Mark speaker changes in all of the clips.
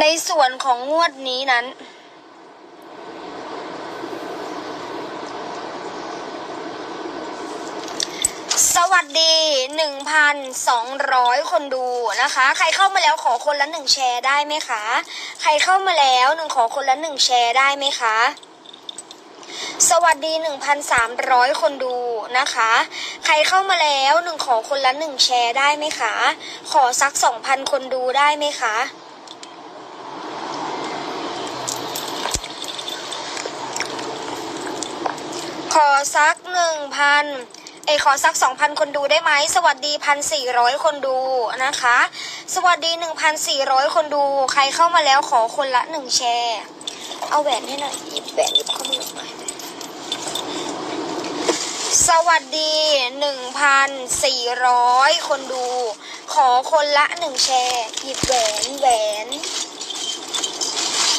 Speaker 1: ในส่วนของงวดนี้นั้น สวัสดี 1,200 คนดูนะคะ ใครเข้ามาแล้วขอคนละหนึ่งแชร์ได้ไหมคะ ใครเข้ามาแล้วหนึ่งขอคนละหนึ่งแชร์ได้ไหมคะสวัสดี 1,300 คนดูนะคะ ใครเข้ามาแล้วหนึ่งขอคนละหนึ่งแชร์ได้ไหมคะ ขอสัก 2,000 คนดูได้ไหมคะ ขอสักหนึ่งพันเอขอสักสองพันคนดูได้ไหม สวัสดีพันสี่ร้อยคนดูนะคะ สวัสดีหนึ่งพันสี่ร้อยคนดู ใครเข้ามาแล้วขอคนละหนึ่งแชร์ เอาแหวนให้หน่อยหยิบแหวนหยิบข้อมือหน่อยสวัสดีหนึ่งพันสี่ร้อยคนดู ขอคนละหนึ่งแชร์ หยิบแหวนแหวน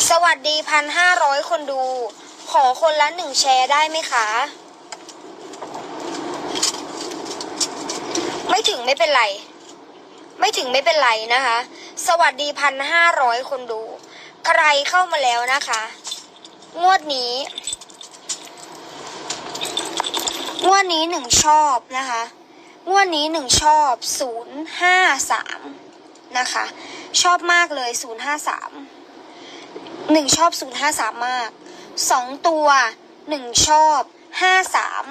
Speaker 1: สวัสดีพันห้าร้อยคนดู อคนละหนึ่งแชร์ได้ไหมคะ ไม่ถึงไม่เป็นไร ไม่ถึงไม่เป็นไรนะคะ สวัสดีพันห้าร้อยคนดู ใครเข้ามาแล้วนะคะ งวดนี้ งวดนี้หนึ่งชอบนะคะ งวดนี้หนึ่งชอบศูนย์ห้าสามนะคะ ชอบมากเลยศูนย์ห้าสามหนึ่งชอบศูนย์ห้าสามมาก สองตัวหนึ่งชอบห้าสาม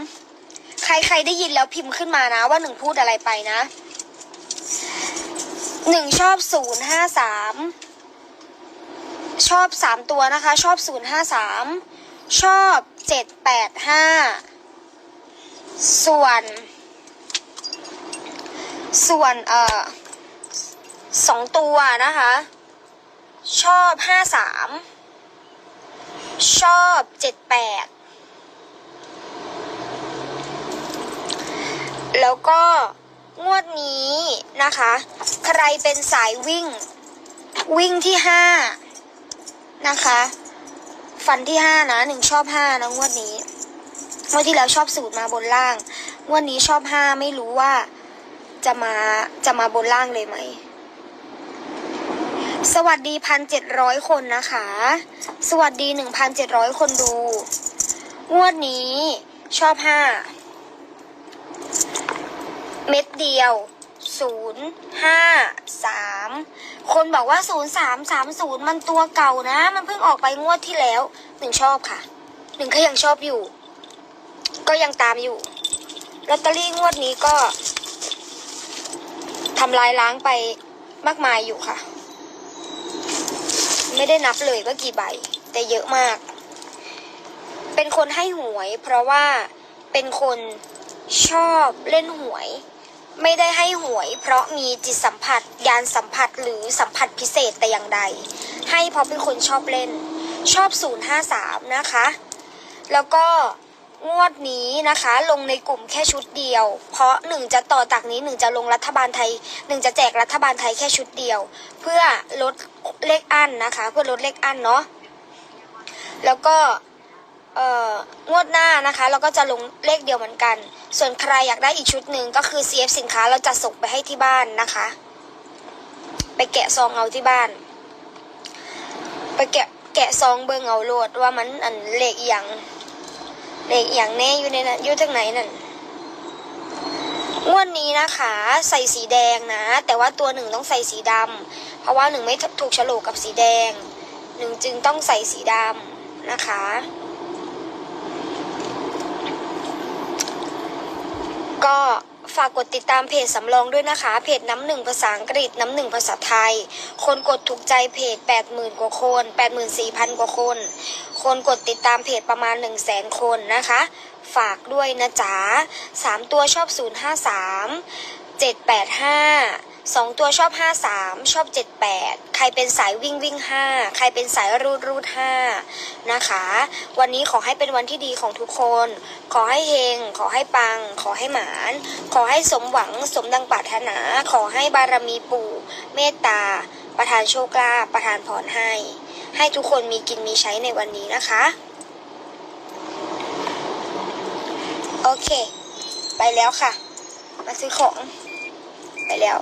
Speaker 1: ใครใครได้ยินแล้วพิมพ์ขึ้นมานะว่าหนึ่งพูดอะไรไปนะหนึ่งชอบศูนย์ห้าสามชอบสามตัวนะคะ ชอบศูนย์ห้าสามชอบเจ็ดแปดห้าส่วน ส่วนเอ่อสองตัวนะคะ ชอบห้าสาม ชอบเจ็ดแปดแล้วก็งวดนี้นะคะ ใครเป็นสายวิ่ง วิ่งที่ห้านะคะ ฟันที่ห้านะหนึ่งชอบห้านะงวดนี้งวดที่แล้วชอบสูตรมาบนล่าง งวดนี้ชอบห้าไม่รู้ว่าจะมาจะมาบนล่างเลยไหม สวัสดีพันเจ็ดร้อยคนนะคะ สวัสดีหนึ่งพันเจ็ดร้อยคนดู งวดนี้ชอบห้าเม็ดเดียวศูนย์ห้าสามคนบอกว่าศูนย์สามสามศูนย์มันตัวเก่านะ มันเพิ่งออกไปงวดที่แล้วหนึ่งชอบค่ะหนึ่งก็ยังชอบอยู่ ก็ยังตามอยู่ลอตเตอรี่งวดนี้ก็ทำลายล้างไปมากมายอยู่ค่ะ ไม่ได้นับเลยว่ากี่ใบ แต่เยอะมาก เป็นคนให้หวย เพราะว่าเป็นคนชอบเล่นหวย ไม่ได้ให้หวย เพราะมีจิตสัมผัสยานสัมผัสหรือสัมผัสพิเศษแต่อย่างใด ให้เพราะเป็นคนชอบเล่น ชอบ 053 นะคะ แล้วก็ งวดนี้นะคะ ลงในกลุ่มแค่ชุดเดียว เพราะหนึ่งจะต่อจากนี้หนึ่งจะลงรัฐบาลไทยหนึ่งจะแจกรัฐบาลไทยแค่ชุดเดียว เพื่อลดเลขอั้นนะคะ เพื่อลดเลขอั้นเนาะแล้วก็เอ่องวดหน้านะคะ เราก็จะลงเลขเดียวเหมือนกัน ส่วนใครอยากได้อีกชุดหนึ่งก็คือ CF สินค้าเราจะส่งไปให้ที่บ้านนะคะ ไปแกะซองเอาที่บ้าน ไปแกะแกะซองเบิงเอาโหลดว่ามันอันเลขอย่าง เลขอย่างแน่อยู่ในนั้นอยู่ทางไหนนั่นงวดนี้นะคะ ใส่สีแดงนะ แต่ว่าตัวหนึ่งต้องใส่สีดำเพราะว่าหนึ่งไม่ถูกฉลกกับสีแดงหนึ่งจึงต้องใส่สีดำนะคะ ก็ ฝากกดติดตามเพจสำรองด้วยนะคะ เพจน้ำหนึ่งภาษาอังกฤษน้ำหนึ่งภาษาไทย คนกดถูกใจเพจ 80,000 กว่าคน 84,000 กว่าคน คนกดติดตามเพจประมาณ 1 0 0 0 0นคนนะคะ ฝากด้วยนะจ๊ะ3ตัวชอบ 053 785 สองตัวชอบห้าสามชอบเจ็ดแปดใครเป็นสายวิ่งวิ่งห้าใครเป็นสายรูดรูดห้านะคะ วันนี้ขอให้เป็นวันที่ดีของทุกคน ขอให้เฮงขอให้ปัง ขอให้หมาน ขอให้สมหวังสมดังปรารถนา ขอให้บารมีปู่เมตตา ประทานโชคลาภประทานพรให้ ให้ทุกคนมีกินมีใช้ในวันนี้นะคะ โอเค ไปแล้วค่ะ มาซื้อของ ไปแล้ว